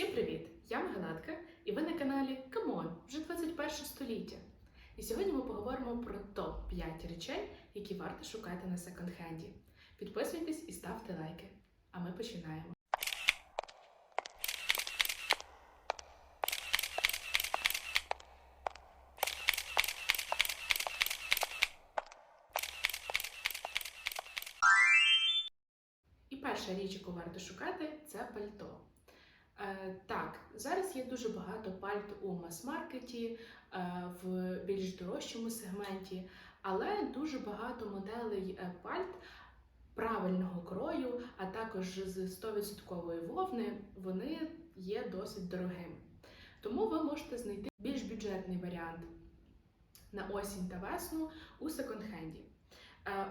Всім привіт! Я Магнатка, і ви на каналі Камон, вже 21 століття. І сьогодні ми поговоримо про топ-5 речей, які варто шукати на секонд-хенді. Підписуйтесь і ставте лайки. А ми починаємо. І перша річ, яку варто шукати, це пальто. Е, так, зараз є дуже багато пальт у мас-маркеті, е, в більш дорожчому сегменті, але дуже багато моделей е, пальт правильного крою, а також з 100% вовни, вони є досить дорогими. Тому ви можете знайти більш бюджетний варіант на осінь та весну у секонд-хенді.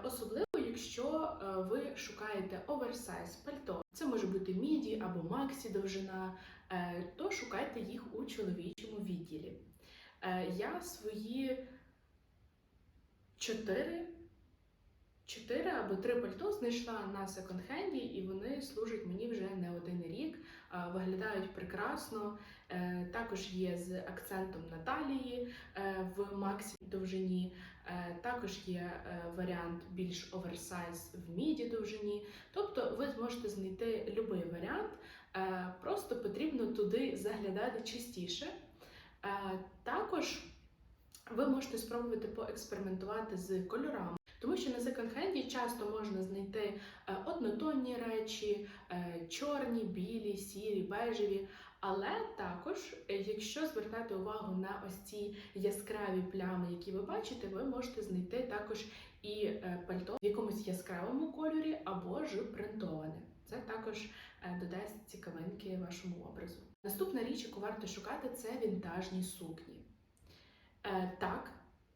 Особливо, якщо е, ви шукаєте оверсайз пальто, це може бути міді або максі довжина, е, то шукайте їх у чоловічому відділі. Е, Я свої чотири, чотири або три пальто знайшла на секонд-хенді, і вони служать мені вже не один рік, виглядають прекрасно. Е, Також є з акцентом на талії е, в максі довжині. Е, Також є варіант більш оверсайз в міді довжині. Тобто ви зможете знайти будь-який варіант, просто потрібно туди заглядати частіше. Також ви можете спробувати поекспериментувати з кольорами. Тому що на секонд-хенді часто можна знайти е, однотонні речі, е, чорні, білі, сірі, бежеві. Але також, е, якщо звертати увагу на ось ці яскраві плями, які ви бачите, ви можете знайти також і пальто в якомусь яскравому кольорі або ж принтоване. Це також додасть цікавинки вашому образу. Наступна річ, яку варто шукати, це вінтажні сукні. Так,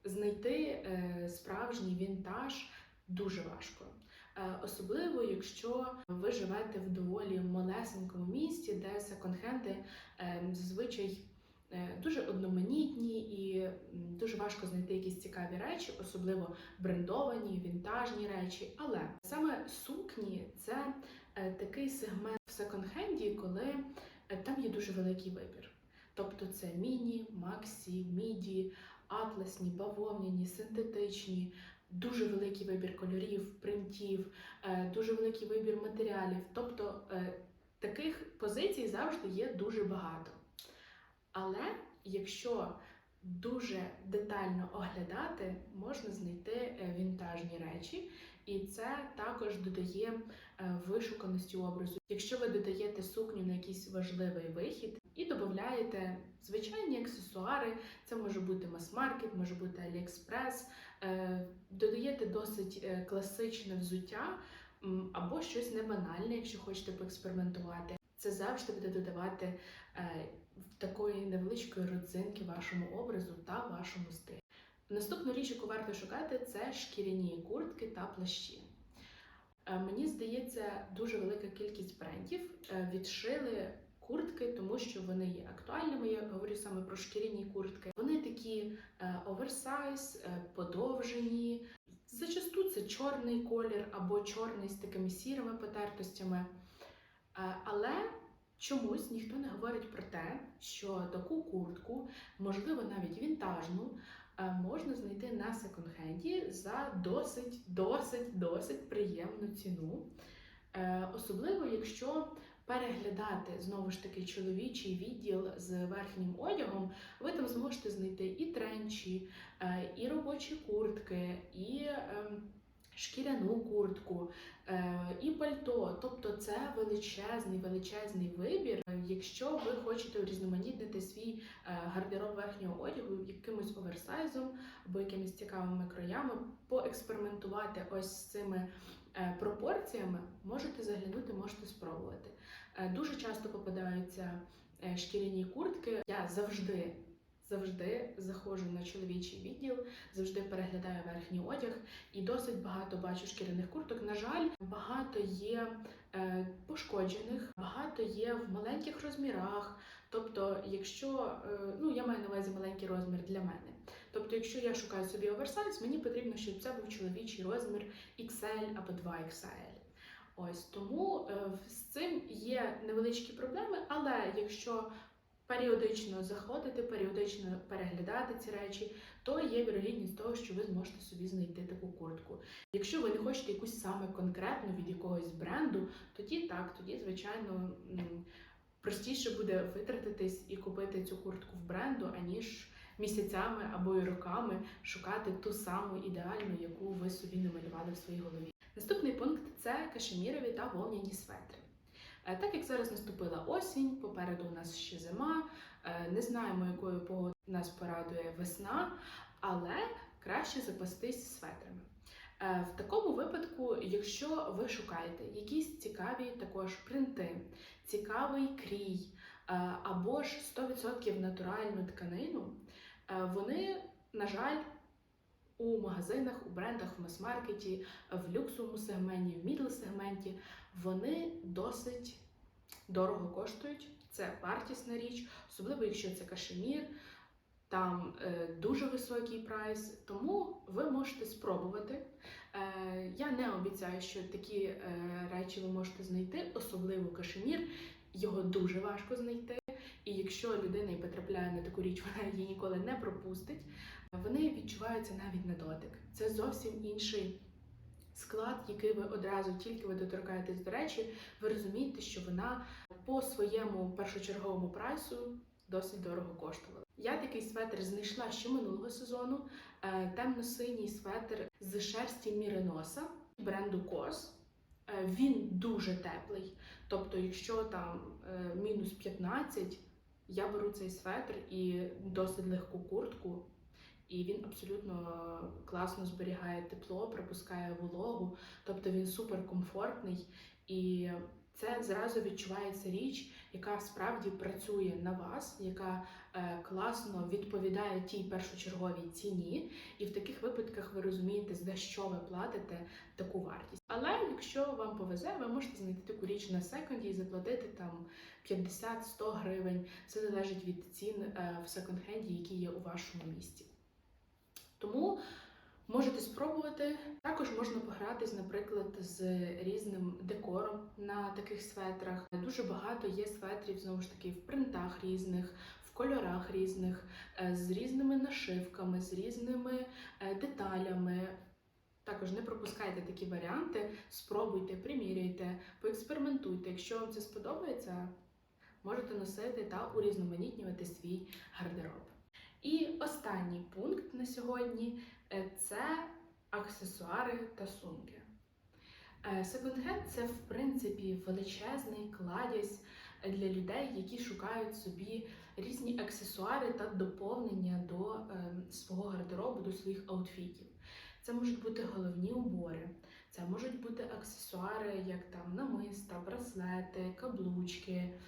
знайти е, справжній вінтаж дуже важко. Е, Особливо, якщо ви живете в доволі малесенькому місті, де секонд-хенди е, зазвичай дуже одноманітні і дуже важко знайти якісь цікаві речі, особливо брендовані, вінтажні речі. Але саме сукні це такий сегмент в секонд-хенді, коли там є дуже великий вибір. Тобто це міні, максі, міді, атласні, бавовняні, синтетичні, дуже великий вибір кольорів, принтів, е, дуже великий вибір матеріалів. Тобто е, таких позицій завжди є дуже багато. Але якщо дуже детально оглядати, можна знайти е, вінтажні речі, і це також додає вишуканості образу. Якщо ви додаєте сукню на якийсь важливий вихід і додаєте звичайні аксесуари, це може бути мас-маркет, може бути Аліекспрес, е, додаєте досить е, класичне взуття або щось небанальне, якщо хочете поекспериментувати. Це завжди буде додавати е, такої невеличкої родзинки вашому образу та вашому стилю. Наступну річ, яку варто шукати, це шкіряні куртки та плащі. Мені здається, дуже велика кількість брендів відшили куртки, тому що вони є актуальними. Я говорю саме про шкіряні куртки. Вони такі е, оверсайз, е, подовжені. Зачасту це чорний колір або чорний з такими сірими потертостями. Е, Але чомусь ніхто не говорить про те, що таку куртку, можливо, навіть вінтажну, можна знайти на секонд-хенді за досить, досить, досить приємну ціну. Особливо, якщо переглядати знову ж таки чоловічий відділ з верхнім одягом, ви там зможете знайти і тренчі, е, і робочі куртки, і ем, шкіряну куртку, е, і пальто. Тобто це величезний, величезний вибір. Якщо ви хочете урізноманітнити свій е, гардероб верхнього одягу якимось оверсайзом або якимись цікавими кроями, поекспериментувати ось з цими пропорціями, можете заглянути, можете спробувати. Е, Дуже часто попадаються е, шкіряні куртки. Я завжди. Завжди заходжу на чоловічий відділ, завжди переглядаю верхній одяг і досить багато бачу шкіряних курток. На жаль, багато є е, пошкоджених, багато є в маленьких розмірах. Тобто, якщо е, ну я маю на увазі маленький розмір для мене. Тобто, якщо я шукаю собі оверсайз, мені потрібно, щоб це був чоловічий розмір XL або 2XL. Ось тому е, з цим є невеличкі проблеми, але якщо періодично заходити, періодично переглядати ці речі, то є вірогідність того, що ви зможете собі знайти таку куртку. Якщо ви не хочете якусь саме конкретну від якогось бренду, тоді так, тоді, звичайно, простіше буде витратитись і купити цю куртку в бренду, аніж місяцями або й роками шукати ту саму ідеальну, яку ви собі намалювали в своїй голові. Наступний пункт це кашемірові та вовняні светри. Е, Так як зараз наступила осінь, попереду у нас ще зима, е, не знаємо, якою погодою нас порадує весна, але краще запастись светрами. Е, В такому випадку, якщо ви шукаєте якісь цікаві також принти, цікавий крій або ж 100% натуральну тканину, вони, на жаль, у магазинах, у брендах, в мас-маркеті, в люксовому сегменті, в мідл сегменті, вони досить дорого коштують. Це вартісна річ, особливо якщо це кашемір, там е, дуже високий прайс. Тому ви можете спробувати. Е, я не обіцяю, що такі е, речі ви можете знайти, особливо кашемір. Його дуже важко знайти. І якщо людина і потрапляє на таку річ, вона її ніколи не пропустить. Вони відчуваються навіть на дотик. Це зовсім інший склад, який ви одразу тільки ви доторкаєтесь до речі, ви розумієте, що вона по своєму першочерговому прайсу досить дорого коштувала. Я такий светр знайшла ще минулого сезону. Е, Темно-синій светр з шерсті Міреноса бренду Кос. Е, Він дуже теплий. Тобто, якщо там е, мінус 15, я беру цей светр і досить легку куртку, і він абсолютно класно зберігає тепло, пропускає вологу, тобто він супер комфортний. І це зразу відчувається річ, яка справді працює на вас, яка е, класно відповідає тій першочерговій ціні. І в таких випадках ви розумієте, за що ви платите таку вартість. Але якщо вам повезе, ви можете знайти таку річ на секонді і заплатити там 50-100 гривень. Це залежить від цін е, в секонд-хенді, які є у вашому місті. Тому можете спробувати. Також можна погратись, наприклад, з різним декором на таких светрах. Дуже багато є светрів знову ж таки в принтах різних, в кольорах різних, е, з різними нашивками, з різними е, деталями. Також не пропускайте такі варіанти, спробуйте, приміряйте, поекспериментуйте. Якщо вам це сподобається, можете носити та урізноманітнювати свій гардероб. І останній пункт на сьогодні це аксесуари та сумки. Е, Секонд-хенд – це в принципі величезний кладязь для людей, які шукають собі різні аксесуари та доповнення до е, свого гардеробу, до своїх аутфітів. Це можуть бути головні убори, це можуть бути аксесуари, як там намиста, браслети, каблучки.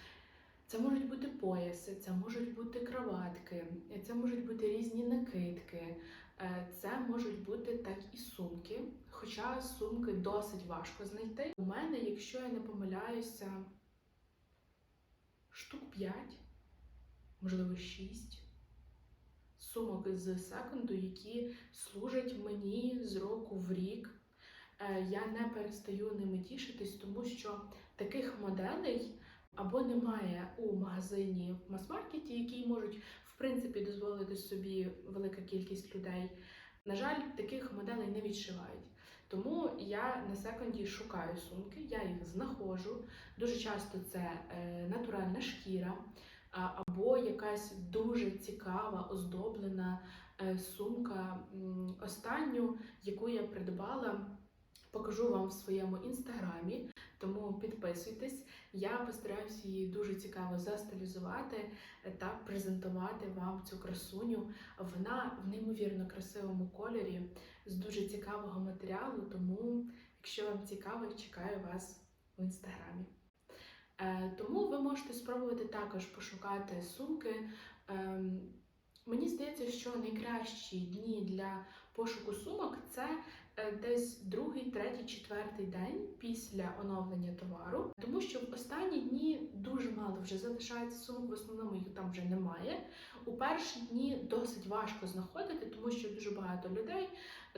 Це можуть бути пояси, це можуть бути краватки, це можуть бути різні накидки, е, це можуть бути так і сумки. Хоча сумки досить важко знайти. У мене, якщо я не помиляюся, штук 5, можливо 6 сумок з секонду, які служать мені з року в рік. Е, Я не перестаю ними тішитись, тому що таких моделей або немає у магазині в мас-маркеті, які можуть в принципі дозволити собі велика кількість людей. На жаль, таких моделей не відшивають. Тому я на секонді шукаю сумки, я їх знаходжу. Дуже часто це е, натуральна шкіра або якась дуже цікава оздоблена е, сумка. Останню, яку я придбала, покажу вам в своєму інстаграмі. Тому підписуйтесь. Я постараюся її дуже цікаво застилізувати та презентувати вам цю красуню. Вона в неймовірно красивому кольорі з дуже цікавого матеріалу. Тому, якщо вам цікаво, чекаю вас в інстаграмі. Е, Тому ви можете спробувати також пошукати сумки. Ем, Мені здається, що найкращі дні для пошуку сумок це десь другий, третій, четвертий день після оновлення товару, тому що в останні дні дуже мало вже залишається сумок, в основному їх там вже немає. У перші дні досить важко знаходити, тому що дуже багато людей,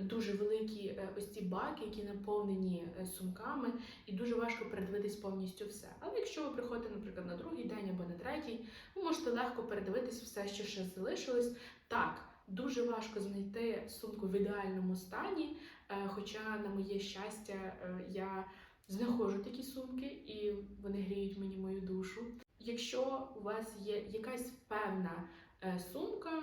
дуже великі е, ось ці баки, які наповнені е, сумками, і дуже важко передивитись повністю все. Але якщо ви приходите, наприклад, на другий день або на третій, ви можете легко передивитись все, що ще залишилось. Так, дуже важко знайти сумку в ідеальному стані, е, хоча, на моє щастя, е, я знаходжу такі сумки і вони гріють мені мою душу. Якщо у вас є якась певна е, сумка,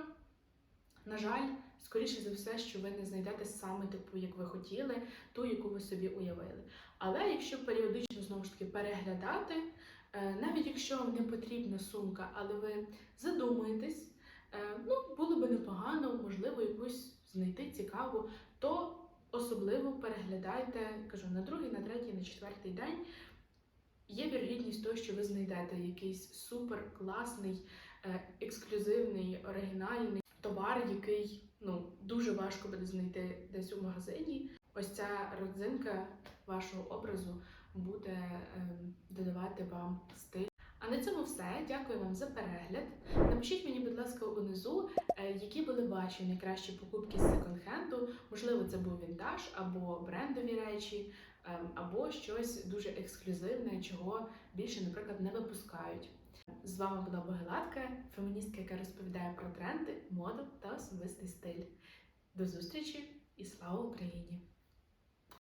на жаль, скоріше за все, що ви не знайдете саме таку, як ви хотіли, ту, яку ви собі уявили. Але якщо періодично знову ж таки переглядати, навіть якщо вам не потрібна сумка, але ви задумуєтесь, ну було би непогано, можливо, якусь знайти цікаву, то особливо переглядайте, кажу, на другий, на третій, на четвертий день. Є вірогідність того, що ви знайдете якийсь супер класний, е, ексклюзивний, оригінальний товар, який ну дуже важко буде знайти десь у магазині. Ось ця родзинка вашого образу буде ем, додавати вам стиль. А на цьому все. Дякую вам за перегляд. Напишіть мені, будь ласка, унизу, е, які були ваші найкращі покупки з секонд-хенду. Можливо, це був вінтаж або брендові речі, ем, або щось дуже ексклюзивне, чого більше, наприклад, не випускають. З вами була Богелатка, феміністка, яка розповідає про тренди, моду та особистий стиль. До зустрічі і слава Україні!